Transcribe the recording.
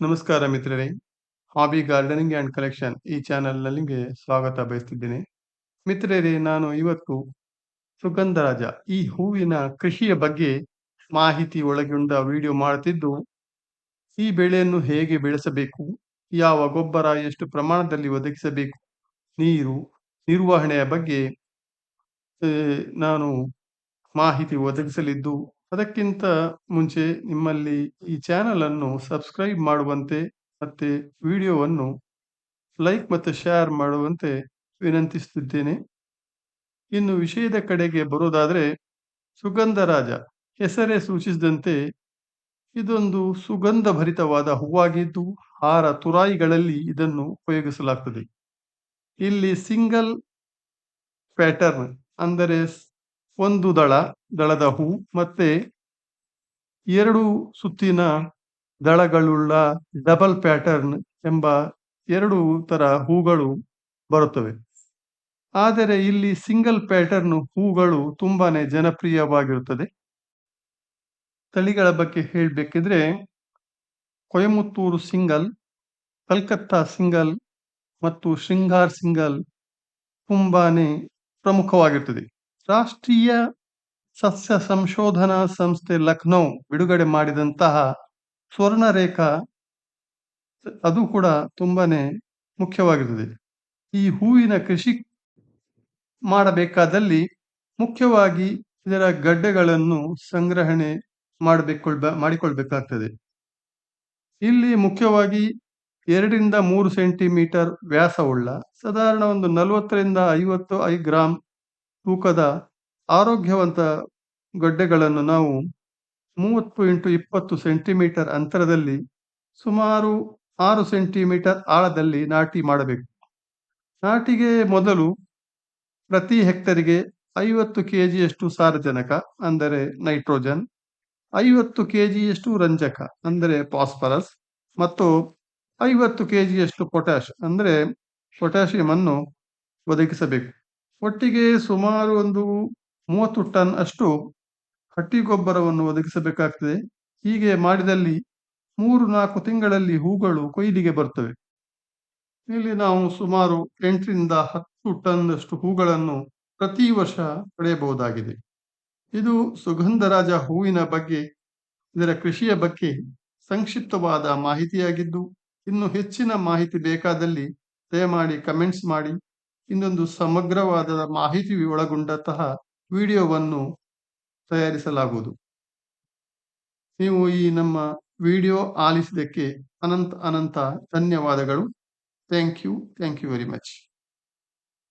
ನಮಸ್ಕಾರ ಮಿತ್ರರೇ. Hobby gardening and collection ಈ ಚಾನೆಲ್ನಲ್ಲಿಗೆ ಸ್ವಾಗತ ಬಯಸ್ತಿದ್ದೇನೆ. ಮಿತ್ರರೇ, ನಾನು ಇವತ್ತು ಸುಗಂಧರಾಜ ಈ ಹೂವಿನ ಕೃಷಿಯ ಬಗ್ಗೆ ಮಾಹಿತಿ ಒಳಗೊಂಡ ವಿಡಿಯೋ ಮಾಡುತ್ತಿದ್ದು ಈ ಬೆಳೆಯನ್ನು ಹೇಗೆ ಬೆಳೆಸಬೇಕು, ಯಾವ ಗೊಬ್ಬರ ಎಷ್ಟು ಪ್ರಮಾಣದಲ್ಲಿ ಒದಗಿಸಬೇಕು, ನೀರು ನಿರ್ವಹಣೆಯ ಬಗ್ಗೆ ನಾನು ಮಾಹಿತಿ ಒದಗಿಸಲಿದ್ದು ಅದಕ್ಕಿಂತ ಮುಂಚೆ ನಿಮ್ಮಲ್ಲಿ ಈ ಚಾನೆಲ್ ಅನ್ನು ಸಬ್ಸ್ಕ್ರೈಬ್ ಮಾಡುವಂತೆ ಮತ್ತೆ ವಿಡಿಯೋವನ್ನು ಲೈಕ್ ಮತ್ತು ಶೇರ್ ಮಾಡುವಂತೆ ವಿನಂತಿಸುತ್ತಿದ್ದೇನೆ. ಇನ್ನು ವಿಷಯದ ಕಡೆಗೆ ಬರೋದಾದರೆ ಸುಗಂಧರಾಜ ಹೆಸರೇ ಸೂಚಿಸಿದಂತೆ ಇದೊಂದು ಸುಗಂಧ ಭರಿತವಾದ ಹೂವಾಗಿದ್ದು ಹಾರ ತುರಾಯಿಗಳಲ್ಲಿ ಇದನ್ನು ಉಪಯೋಗಿಸಲಾಗ್ತದೆ. ಇಲ್ಲಿ ಸಿಂಗಲ್ ಪ್ಯಾಟರ್ನ್ ಅಂದರೆ ಒಂದು ದಳ, ದಳದ ಹೂ ಮತ್ತೆ ಎರಡು ಸುತ್ತಿನ ದಳಗಳುಳ್ಳ ಡಬಲ್ ಪ್ಯಾಟರ್ನ್ ಎಂಬ ಎರಡು ತರ ಹೂಗಳು ಬರುತ್ತವೆ. ಆದರೆ ಇಲ್ಲಿ ಸಿಂಗಲ್ ಪ್ಯಾಟರ್ನ್ ಹೂಗಳು ತುಂಬಾನೇ ಜನಪ್ರಿಯವಾಗಿರುತ್ತದೆ. ತಳಿಗಳ ಬಗ್ಗೆ ಹೇಳಬೇಕಿದ್ರೆ ಕೊಯಮುತ್ತೂರು ಸಿಂಗಲ್, ಕಲ್ಕತ್ತಾ ಸಿಂಗಲ್ ಮತ್ತು ಶೃಂಗಾರ್ ಸಿಂಗಲ್ ತುಂಬಾನೇ ಪ್ರಮುಖವಾಗಿರ್ತದೆ. ರಾಷ್ಟ್ರೀಯ ಸಸ್ಯ ಸಂಶೋಧನಾ ಸಂಸ್ಥೆ ಲಕ್ನೋ ಬಿಡುಗಡೆ ಮಾಡಿದಂತಹ ಸ್ವರ್ಣರೇಖಾ ಅದು ಕೂಡ ತುಂಬಾನೇ ಮುಖ್ಯವಾಗಿರುತ್ತದೆ. ಈ ಹೂವಿನ ಕೃಷಿ ಮಾಡಬೇಕಾದಲ್ಲಿ ಮುಖ್ಯವಾಗಿ ಇದರ ಗಡ್ಡೆಗಳನ್ನು ಸಂಗ್ರಹಣೆ ಮಾಡಬೇಕೊಳ್ಬ, ಮಾಡಿಕೊಳ್ಬೇಕಾಗ್ತದೆ. ಇಲ್ಲಿ ಮುಖ್ಯವಾಗಿ ಎರಡರಿಂದ ಮೂರು ಸೆಂಟಿಮೀಟರ್ ವ್ಯಾಸವುಳ್ಳ, ಸಾಧಾರಣ ಒಂದು ನಲವತ್ತರಿಂದ ಐವತ್ತು ಐ ಗ್ರಾಂ ತೂಕದ ಆರೋಗ್ಯವಂತ ಗಡ್ಡೆಗಳನ್ನು ನಾವು ಮೂವತ್ತು ಇಂಟು ಇಪ್ಪತ್ತು ಸೆಂಟಿಮೀಟರ್ ಅಂತರದಲ್ಲಿ ಸುಮಾರು ಆರು ಸೆಂಟಿಮೀಟರ್ ಆಳದಲ್ಲಿ ನಾಟಿ ಮಾಡಬೇಕು. ನಾಟಿಗೆ ಮೊದಲು ಪ್ರತಿ ಹೆಕ್ಟರಿಗೆ ಐವತ್ತು ಕೆ ಜಿಯಷ್ಟು ಸಾರಜನಕ, ಅಂದರೆ ನೈಟ್ರೋಜನ್, ಐವತ್ತು ಕೆ ಜಿಯಷ್ಟು ರಂಜಕ, ಅಂದರೆ ಫಾಸ್ಫರಸ್, ಮತ್ತು ಐವತ್ತು ಕೆ ಜಿಯಷ್ಟು ಪೊಟ್ಯಾಶ್ ಅಂದರೆ ಪೊಟ್ಯಾಷಿಯಮನ್ನು ಒದಗಿಸಬೇಕು. ಒಟ್ಟಿಗೆ ಸುಮಾರು ಒಂದು ಮೂವತ್ತು ಟನ್ ಅಷ್ಟು ಹಟ್ಟಿ ಗೊಬ್ಬರವನ್ನು ಒದಗಿಸಬೇಕಾಗ್ತದೆ. ಹೀಗೆ ಮಾಡಿದಲ್ಲಿ ಮೂರು ನಾಲ್ಕು ತಿಂಗಳಲ್ಲಿ ಹೂಗಳು ಕೊಯ್ಲಿಗೆ ಬರ್ತವೆ. ಇಲ್ಲಿ ನಾವು ಸುಮಾರು ಎಂಟರಿಂದ ಹತ್ತು ಟನ್ ಅಷ್ಟು ಹೂಗಳನ್ನು ಪ್ರತಿ ವರ್ಷ ಪಡೆಯಬಹುದಾಗಿದೆ ಇದು ಸುಗಂಧರಾಜ ಹೂವಿನ ಬಗ್ಗೆ, ಇದರ ಕೃಷಿಯ ಬಗ್ಗೆ ಸಂಕ್ಷಿಪ್ತವಾದ ಮಾಹಿತಿಯಾಗಿದ್ದು, ಇನ್ನು ಹೆಚ್ಚಿನ ಮಾಹಿತಿ ಬೇಕಾದಲ್ಲಿ ದಯಮಾಡಿ ಕಮೆಂಟ್ಸ್ ಮಾಡಿ. ಇನ್ನೊಂದು ಸಮಗ್ರವಾದ ಮಾಹಿತಿ ಒಳಗೊಂಡಂತಹ ವಿಡಿಯೋವನ್ನು ತಯಾರಿಸಲಾಗುವುದು. ನೀವು ಈ ನಮ್ಮ ವಿಡಿಯೋ ಆಲಿಸಿದ್ದಕ್ಕೆ ಅನಂತ ಅನಂತ ಧನ್ಯವಾದಗಳು. Thank you. Thank you very much.